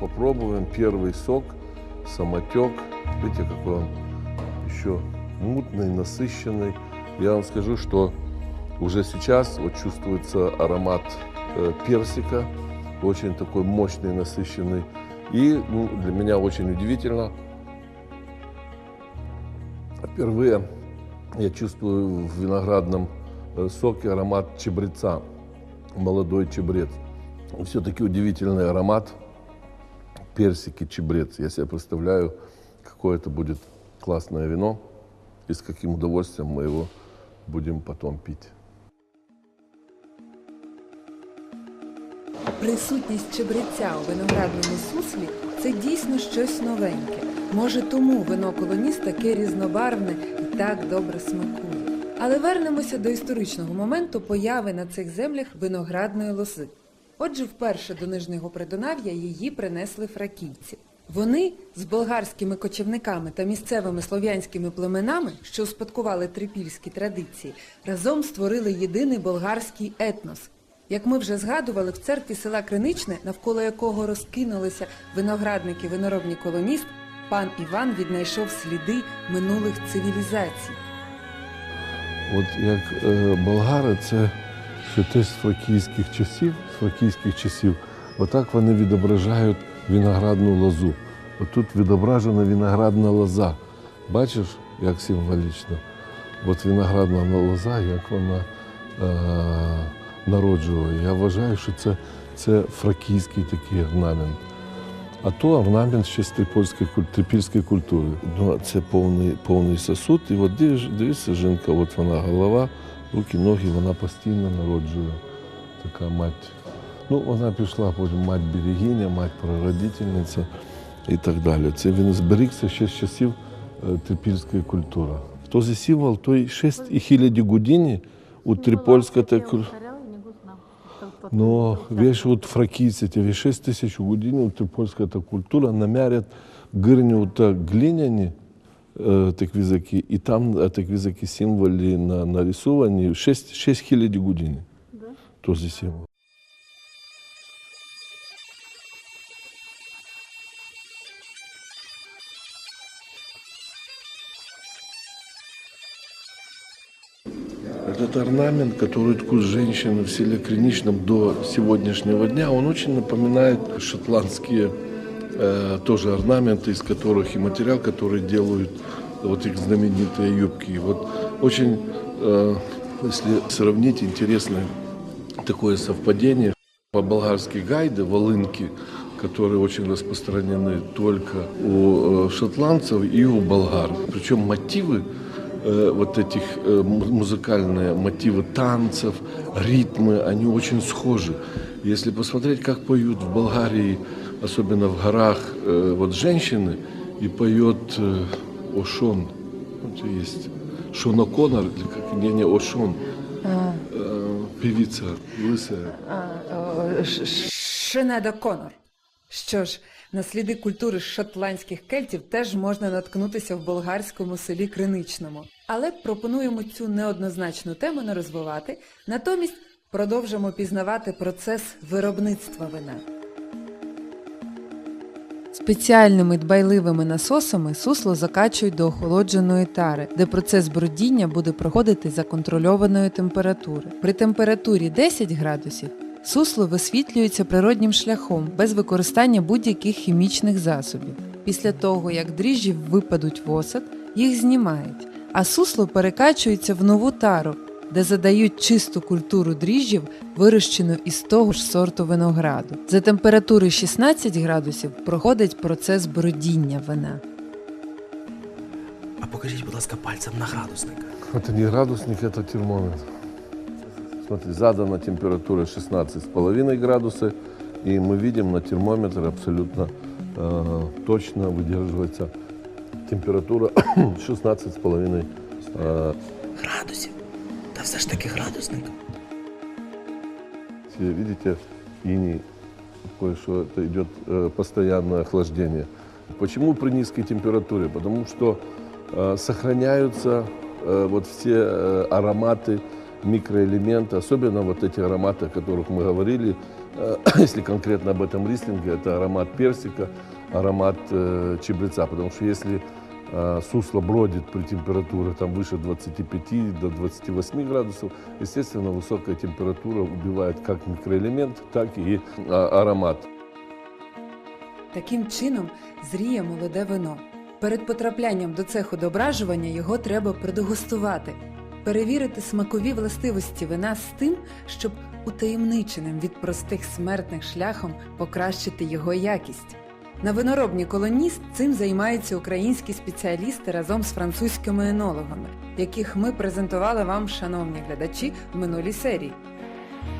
попробуем первый сок, самотек. Видите, какой он еще мутный, насыщенный. Я вам скажу, что уже сейчас вот чувствуется аромат э, персика, очень такой мощный, насыщенный. И ну, для меня очень удивительно, впервые я чувствую в виноградном э, соке аромат чебреца, молодой чебрец. Все-таки удивительный аромат персики, чебрец. Я себе представляю, какое это будет классное вино и с каким удовольствием мы его будем потом пить. Присутність чебреця у виноградному суслі це дійсно щось новеньке. Може, тому вино колоніст таке різнобарвне і так добре смакує. Але вернемося до історичного моменту появи на цих землях виноградної лози. Отже, вперше до Нижнього Придонав'я її принесли фракійці. Вони з болгарськими кочівниками та місцевими слов'янськими племенами, що успадкували трипільські традиції, разом створили єдиний болгарський етнос. Як ми вже згадували, в церкві села Криничне, навколо якого розкинулися виноградники виноробні колоніст, пан Іван віднайшов сліди минулих цивілізацій. От як е, болгари, це ще теж з фракійських часів, з фракійських часів, отак вони відображають виноградну лозу. Отут відображена виноградна лоза. Бачиш, як символічно? От виноградна лоза, як вона е, народжує. Я вважаю, що це, це фракійський такий орнамент. А то орнамент ще з трипольської, куль- трипільської культури. Ну, це повний, повний сосуд. І от дивиш, дивишся, жінка, от вона голова, руки, ноги, вона постійно народжує. Така мать. Ну, вона пішла потім мать берегиня, мать прародительниця і так далі. Це він зберігся ще з часів е, трипільської культури. Хто за символ, той 6,5 години у трипольської та культури. Но весь вот фракийцы, те 6 тысяч годин, вот польская эта культура, намярят гырню та глиняні е, так візаки, і там е, так візаки символи на, нарисовані 6, 6 хилядь годин. Да? Тоже символ. Этот орнамент, который ткут женщины в селе Криничном до сегодняшнего дня, он очень напоминает шотландские э, тоже орнаменты, из которых и материал, который делают вот их знаменитые юбки. Вот очень, э, если сравнить, интересное такое совпадение. По-болгарски гайды, волынки, которые очень распространены только у э, шотландцев и у болгар. Причем мотивы вот этих му- музыкальные мотивы танцев, ритмы, они очень схожи. Если посмотреть, как поют в Болгарии, особенно в горах, э, вот женщины, и поет э, Ошон, вот есть Шона Коннор, или как, не, не Ошон, э, певица лысая. Шинеда Конор. Що ж, на сліди культури шотландських кельтів теж можна наткнутися в болгарському селі Криничному. Але пропонуємо цю неоднозначну тему не розвивати, натомість продовжимо пізнавати процес виробництва вина. Спеціальними дбайливими насосами сусло закачують до охолодженої тари, де процес бродіння буде проходити за контрольованої температури. При температурі 10 градусів сусло висвітлюється природнім шляхом без використання будь-яких хімічних засобів. Після того, як дріжджі випадуть в осад, їх знімають, а сусло перекачується в нову тару, де задають чисту культуру дріжджів, вирощену із того ж сорту винограду. За температури 16 градусів проходить процес бродіння вина. А покажіть, будь ласка, пальцем на градусник. Это не градусник, это термометр. Смотри, задана температура 16,5 градуса, и мы видим на термометре абсолютно э, точно выдерживается температура 16,5 э, Градусів. Все ж таки градусник. Видите, иней, такое, что это идет э, постоянное охлаждение. Почему при низкой температуре? Потому что э, сохраняются э, вот все э, ароматы, микроэлементы, особенно вот эти ароматы, о которых мы говорили, э, если конкретно об этом рислинге, это аромат персика, аромат э, чебреца. Потому что если сусло бродит при температуре там, выше 25 до 28 градусов, естественно, высокая температура убивает как микроэлемент, так и а, аромат. Таким чином зріє молоде вино. Перед потраплянням до цеху дображування його треба продегустувати, перевірити смакові властивості вина з тим, щоб утаємниченим від простих смертних шляхом покращити його якість. На виноробні колоніст цим займаються українські спеціалісти разом з французькими енологами, яких ми презентували вам, шановні глядачі, в минулій серії.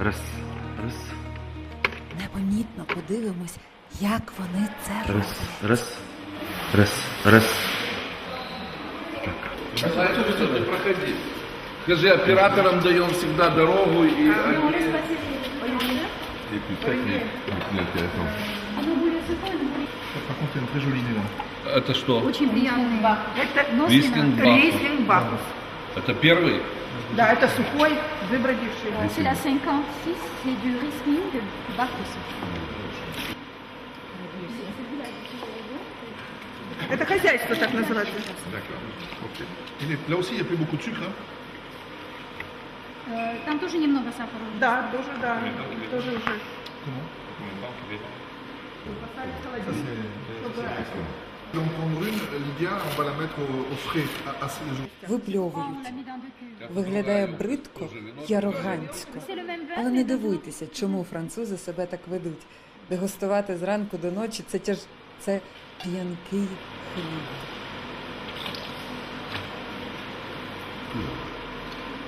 Раз, раз, Непомітно подивимось, як вони це раз, роблять. раз, раз, раз. проходи. Скажи, операторам даем всегда дорогу и Par contre, c'est un très joli nez là. Это что? Очень приятный. Это. Рислинг Бакус. Это первый? Да, это сухой, выбродивший. C'est la 56, c'est du Riesling Bacchus. Это хозяйство так называется. D'accord. Ok. Il est- Là aussi, il n'y a plus beaucoup de sucre. Hein. Euh, Там тоже немного сахара. Да, тоже, да. Тоже уже. Випльовують. Виглядає бридко le même Але не дивуйтеся, чому французи себе так ведуть. Дегустувати зранку до ночі це тяж це п'янкий хліб.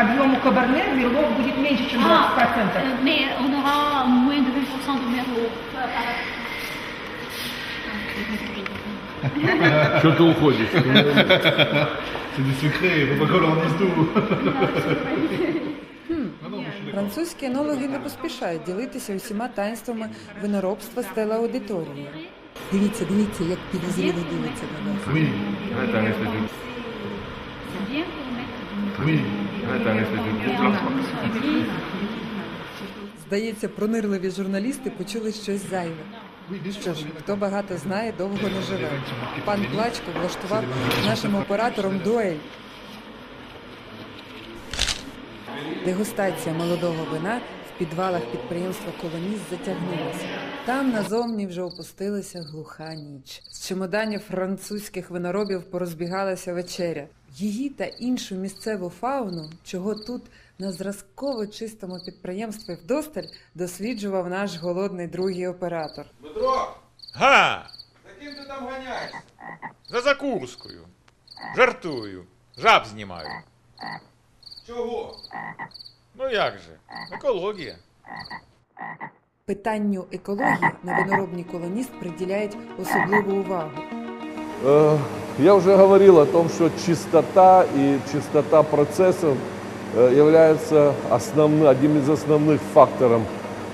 объему кабарне белок будет меньше, чем 20%. Ah, euh, mais on aura moins de 20% de méro. Что ты уходишь? C'est des secrets, faut pas qu'on leur dise tout. Французькі енологи не поспішають ділитися усіма таїнствами виноробства з телеаудиторією. Дивіться, дивіться, як підозріло дивиться на вас. Oui, Здається, пронирливі журналісти почули щось зайве. Що ж, хто багато знає, довго не живе. Пан Плачко влаштував нашим оператором дуель. Дегустація молодого вина в підвалах підприємства Колоніст затягнулася. Там назовні вже опустилася глуха ніч. З чемоданів французьких виноробів порозбігалася вечеря. Її та іншу місцеву фауну, чого тут на зразково чистому підприємстві вдосталь досліджував наш голодний другий оператор. Га! За ким ти там ганяєш? За закускою. Жартую. Жаб знімаю. Чого? Ну як же? Екологія. Питанню екології на виноробній колоніст приділяють особливу увагу. Я уже говорил о том, что чистота и чистота процессов э, является основным, одним из основных факторов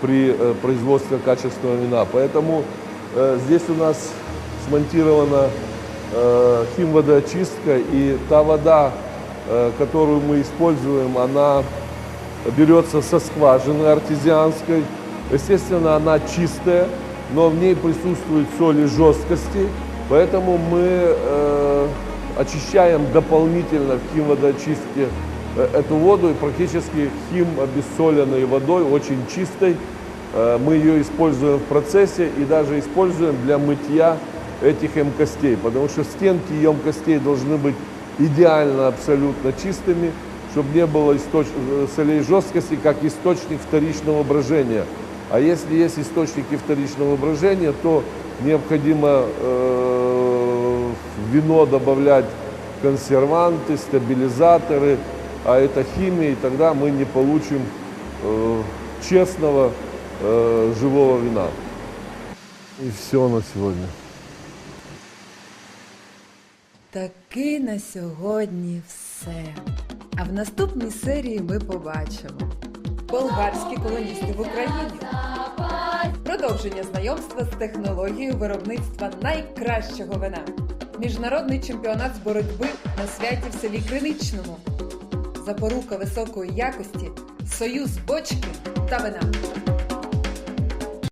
при э, производстве качественного вина. Поэтому э, здесь у нас смонтирована химводоочистка, и та вода, которую мы используем, она берется со скважины артезианской. Естественно, она чистая, но в ней присутствуют соли жесткости, поэтому мы э, очищаем дополнительно в химводоочистке э, эту воду и практически хим обессоленной водой, очень чистой. Э, мы ее используем в процессе и даже используем для мытья этих емкостей, потому что стенки емкостей должны быть идеально абсолютно чистыми, чтобы не было источ- э, солей жесткости как источник вторичного брожения. А если есть источники вторичного брожения, то необходимо э, в вино добавлять консерванты, стабилизаторы, а это химия, и тогда мы не получим э, честного э, живого вина. І все на сьогодні. Таки на сьогодні все. А в наступній серії ми побачимо болгарські колоністи в Україні. Продовження знайомства з технологією виробництва найкращого вина. Міжнародний чемпіонат з боротьби на святі в селі Криничному. Запорука високої якості, союз бочки та вина.